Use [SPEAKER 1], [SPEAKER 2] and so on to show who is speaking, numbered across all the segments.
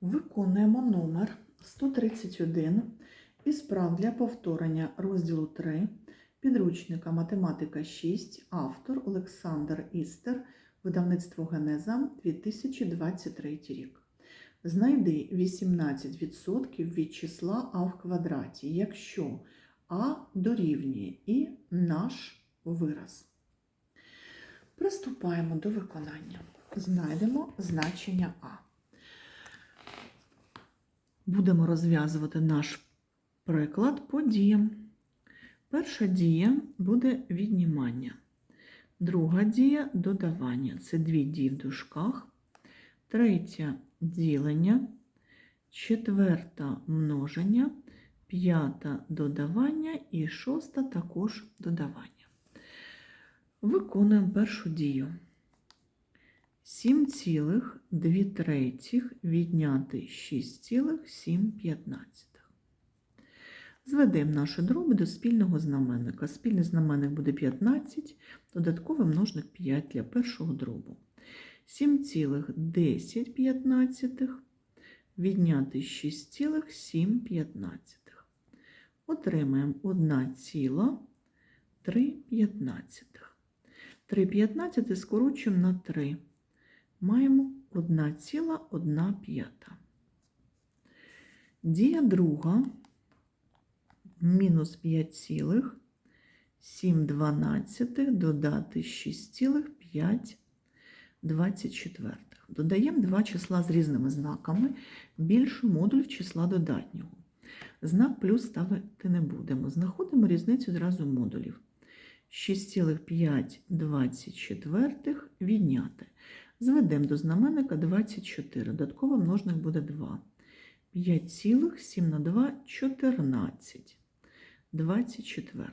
[SPEAKER 1] Виконуємо номер 131 із прав для повторення розділу 3 підручника Математика 6, автор Олександр Істер, видавництво Генеза 2023 рік. Знайди 18% від числа А в квадраті, якщо А дорівнює і наш вираз. Приступаємо до виконання. Знайдемо значення А. Будемо розв'язувати наш приклад по діям. Перша дія буде віднімання. Друга дія додавання. Це дві дії в дужках. Третя ділення. Четверта множення. П'ята додавання і шоста також додавання. Виконуємо першу дію. 7,2 третіх відняти 6,7. Зведемо наші дроби до спільного знаменника. Спільний знаменник буде 15, додатковий множник 5 для першого дробу. 7,10 відняти 6,7. Отримаємо 1,3. 3 15 скорочуємо на 3 маємо 1,1. Дія друга мінус 5,7 дванадцятих додати 6,5 24. Додаємо два числа з різними знаками, більший модуль числа додатнього. Знак плюс ставити не будемо. Знаходимо різницю зразу модулів. 6,5 24 відняти. Зведемо до знаменника 24. Додатково множник буде 2. 5,7 на 2 14. 24.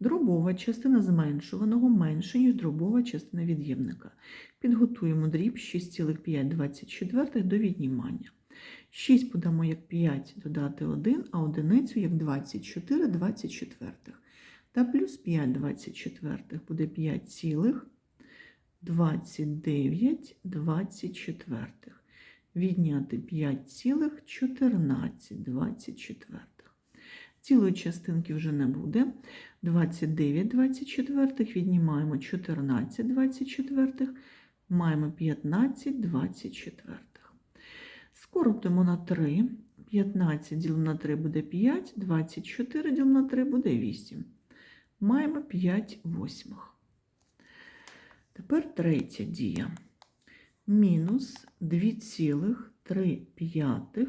[SPEAKER 1] Дробова частина зменшуваного менше, ніж дробова частина від'ємника. Підготуємо дріб 6,5 24 до віднімання. 6 подамо як 5 додати 1, а одиницю як 24 24. Та плюс 5 24 буде 5 цілих 29 24. Відняти 5 цілих 14 24. Цілої частинки вже не буде. 29 24 віднімаємо 14 24, маємо 15 24. Скоротимо на 3. 15 ділимо на 3 буде 5, 24 ділимо на 3 буде 8. Маємо 5 восьмих. Тепер третя дія. Мінус 2,3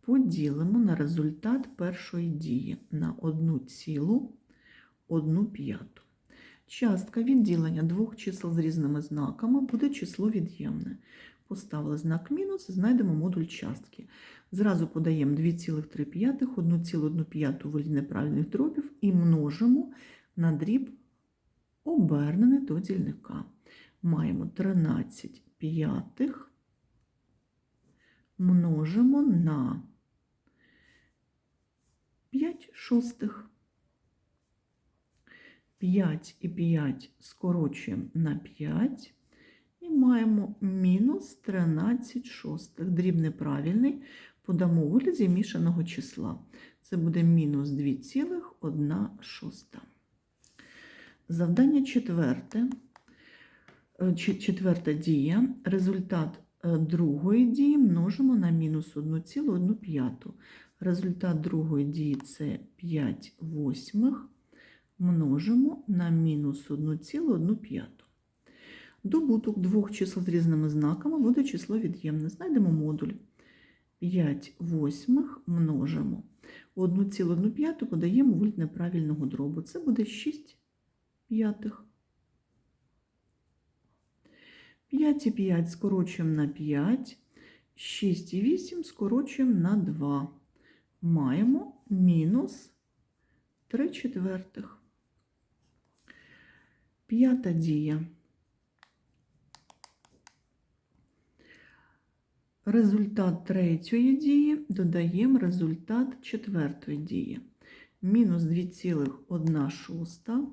[SPEAKER 1] поділимо на результат першої дії на 1,1 п'яту. Частка відділення двох чисел з різними знаками буде число від'ємне. Поставили знак мінус, знайдемо модуль частки. Зразу подаємо 2,3, 1,1 п'яту волі неправильних дробів і множимо на дріб обернений до дільника. Маємо 13 п'ятих множимо на 5 шостих. 5 і 5 скорочуємо на 5 і маємо мінус 13 шостих. Дріб неправильний, подамо у вигляді мішаного числа. Це буде мінус 2,1 шоста. Завдання четверте. Четверта дія. Результат другої дії множимо на мінус 1,1 п'яту. Результат другої дії це 5 восьмих множимо на мінус 1,1 п'яту. Добуток двох чисел з різними знаками буде число від'ємне. Знайдемо модуль. 5 восьмих множимо. 1,1 п'яту подаємо вульт неправильного дробу. Це буде 6 п'ятих. 5 і 5 скорочуємо на 5, 6 і 8 скорочуємо на 2. Маємо мінус 3 четвертих. П'ята дія. Результат третьої дії додаємо результат четвертої дії. Мінус 2,1 шоста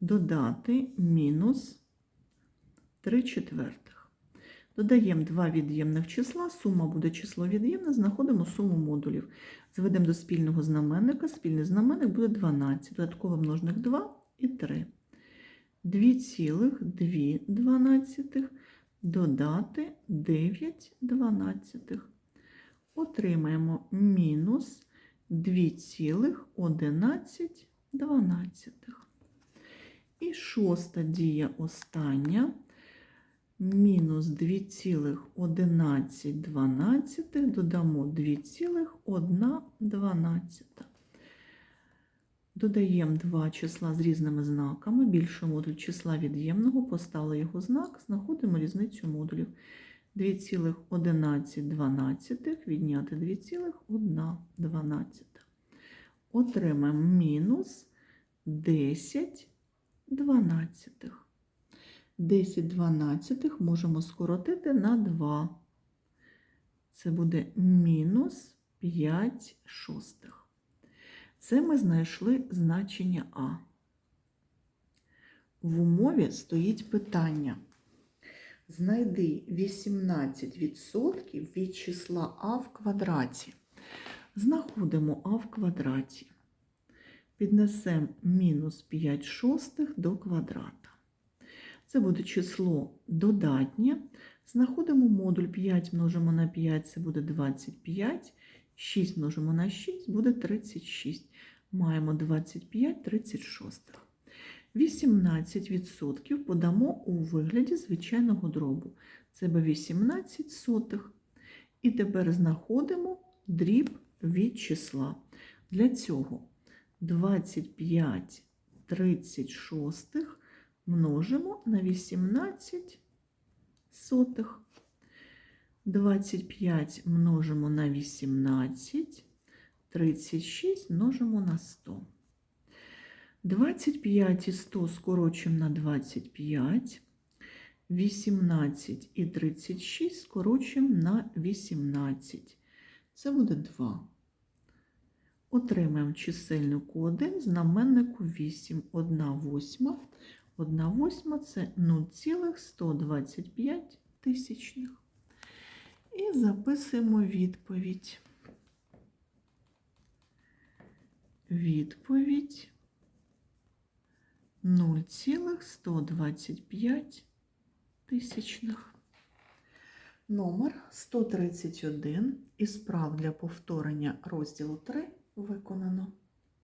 [SPEAKER 1] додати мінус 3 четвертих. Додаємо два від'ємних числа, сума буде число від'ємне, знаходимо суму модулів. Зведемо до спільного знаменника, спільний знаменник буде 12, додатковий множник 2 і 3. 2,2 дванадцятих додати 9 дванадцятих. Отримаємо мінус 2,11 дванадцятих. І шоста дія остання. Мінус 2,11 додамо 2,1 дванадцята. Додаємо два числа з різними знаками. Більший модуль числа від'ємного, поставили його знак, знаходимо різницю модулів. 2,11 відняти 2,1 дванадцята. Отримаємо мінус 10 дванадцятих. 10 дванадцятих можемо скоротити на 2. Це буде мінус 5 шостих. Це ми знайшли значення А. В умові стоїть питання. Знайди 18% від числа А в квадраті. Знаходимо А в квадраті. Піднесемо мінус 5 шостих до квадрата. Це буде число додатнє. Знаходимо модуль 5 множимо на 5, це буде 25. 6 множимо на 6 буде 36. Маємо 25 36. 18% подамо у вигляді звичайного дробу. Це буде 18 сотих. І тепер знаходимо дріб від числа. Для цього 25 36 множимо на 18 сотих. 25 множимо на 18, 36 множимо на 100. 25 і 100 скорочуємо на 25, 18 і 36 скорочуємо на 18. Це буде 2. Отримаємо чисельнику 1, знаменнику 8, 1 восьма. 1 восьма це 0,125 тисячних. І записуємо відповідь. Відповідь 0,125 тисячних. Номер 131 із прав для повторення розділу 3 виконано.